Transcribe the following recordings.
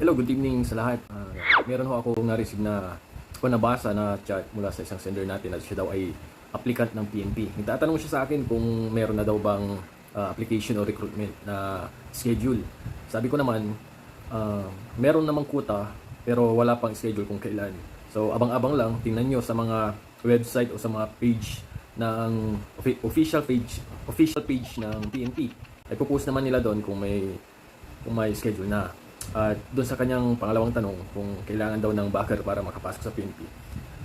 Hello, good evening sa lahat. Ah, meron ho ako na-receive na o nabasa na chat mula sa isang sender natin na siya daw ay applicant ng PNP. Nagtatanong siya sa akin kung meron na daw bang ah, application o recruitment na schedule. Sabi ko naman, ah, meron namang kuta pero wala pang schedule kung kailan. So abang-abang lang, tingnan nyo sa mga website o sa mga page ng offi- official page official page ng PNP. Ay pupost naman nila doon kung may kung may schedule na. At doon sa kanyang pangalawang tanong kung kailangan daw ng backer para makapasok sa PNP.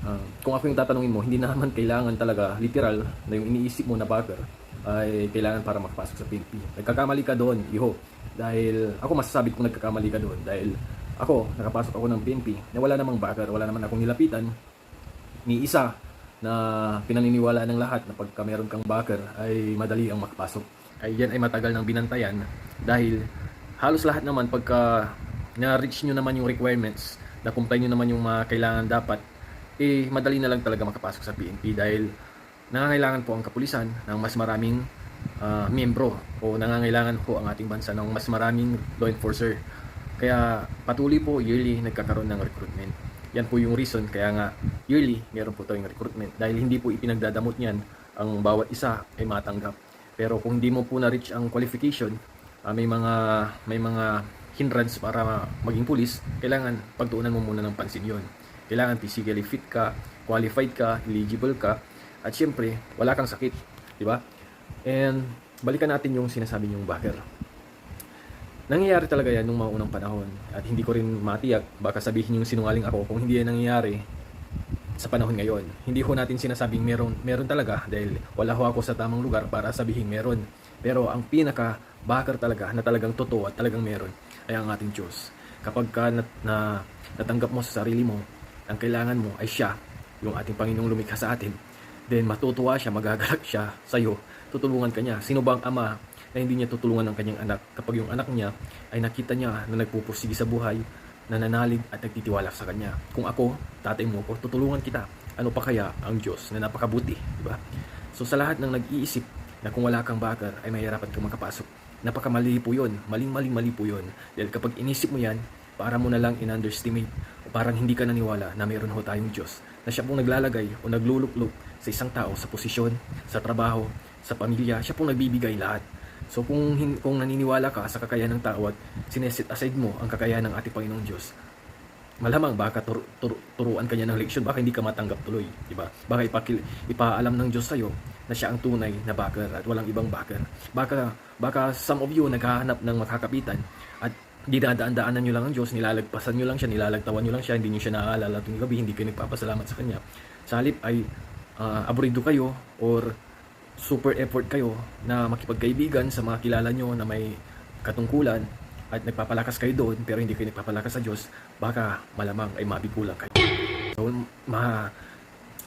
Ah, kung ako yung tatanungin mo, hindi naman kailangan talaga literal na yung iniisip mo na backer ay kailangan para makapasok sa PNP. Nagkakamali ka doon, iho. Dahil ako masasabi kong nagkakamali ka doon dahil ako, nakapasok ako ng PNP na wala namang backer, wala naman akong nilapitan ni isa na pinaniniwala ng lahat na pagka meron kang backer ay madali ang makapasok. Ay yan ay matagal ng binantayan dahil halos lahat naman pagka na-reach nyo naman yung requirements, na-comply nyo naman yung mga kailangan dapat, eh madali na lang talaga makapasok sa PNP dahil nangangailangan po ang kapulisan ng mas maraming ah, miyembro o nangangailangan po ang ating bansa ng mas maraming law enforcer. Kaya patuloy po yearly nagkakaroon ng recruitment. Yan po yung reason kaya nga yearly meron po tayong recruitment dahil hindi po ipinagdadamot niyan ang bawat isa ay matanggap. Pero kung hindi mo po na-reach ang qualification, ah, may mga may mga hindrance para maging pulis, kailangan pagtuunan mo muna ng pansin yon. Kailangan physically fit ka, qualified ka, eligible ka, at syempre, wala kang sakit, di ba? And balikan natin yung sinasabi niyong backer. Nangyayari talaga yan nung mga unang panahon at hindi ko rin matiyak baka sabihin yung sinungaling ako kung hindi yan nangyayari sa panahon ngayon. Hindi ho natin sinasabing meron, meron talaga dahil wala ho ako sa tamang lugar para sabihin meron. Pero ang pinaka backer talaga na talagang totoo at talagang meron ay ang ating Diyos. Kapag ka nat, na, natanggap mo sa sarili mo, ang kailangan mo ay siya, yung ating Panginoong lumikha sa atin, then matutuwa siya, magagalak siya sa iyo, tutulungan ka niya. Sino ba ang ama na hindi niya tutulungan ang kanyang anak kapag yung anak niya ay nakita niya na nagpupursige sa buhay, nananalig at nagtitiwala sa kanya. Kung ako, tatay mo ko, tutulungan kita. Ano pa kaya ang Diyos na napakabuti, di ba? So sa lahat ng nag-iisip na kung wala kang backer ay mahirapan kang makapasok, napakamali po yun. Maling-maling mali po yun. Dahil kapag inisip mo yan, para mo na lang in-underestimate o parang hindi ka naniwala na mayroon ho tayong Diyos na siya pong naglalagay o nagluluklok sa isang tao sa posisyon, sa trabaho, sa pamilya, siya pong nagbibigay lahat. So kung kung naniniwala ka sa kakayahan ng tao at sineset aside mo ang kakayahan ng ating Panginoong Diyos, malamang baka tur- tur- turuan ka niya ng leksyon, baka hindi ka matanggap tuloy, di ba? Baka ipakil- ipaalam ng Diyos sa'yo na siya ang tunay na backer at walang ibang backer. Baka, baka some of you naghahanap ng makakapitan at dinadaan-daanan nyo lang ang Diyos, nilalagpasan nyo lang siya, nilalagtawan nyo lang siya, hindi nyo siya naaalala tuwing gabi, hindi kayo nagpapasalamat sa Kanya. Sa halip ay uh, aburido kayo or super effort kayo na makipagkaibigan sa mga kilala nyo na may katungkulan at nagpapalakas kayo doon pero hindi kayo nagpapalakas sa Diyos, baka malamang ay mabikulang kayo. So, ma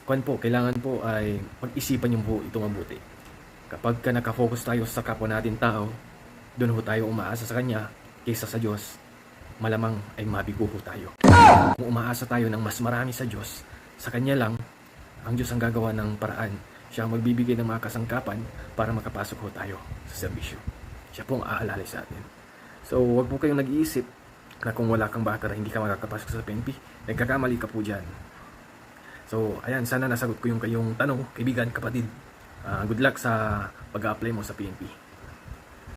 kwan po, kailangan po ay pag-isipan niyo po ito mabuti. Kapag ka nakafocus tayo sa kapwa natin tao, doon ho tayo umaasa sa Kanya kaysa sa Diyos, malamang ay mabigo ho tayo. Kung umaasa tayo ng mas marami sa Diyos, sa Kanya lang, ang Diyos ang gagawa ng paraan. Siya ang magbibigay ng mga kasangkapan para makapasok ho tayo sa serbisyo. Siya po ang aalalay sa atin. So, wag po kayong nag-iisip na kung wala kang backer, hindi ka makakapasok sa PNP. Nagkakamali ka po dyan. So, ayan, sana nasagot ko yung kayong tanong, kaibigan, kapatid. Ah, good luck sa pag-apply mo sa PNP.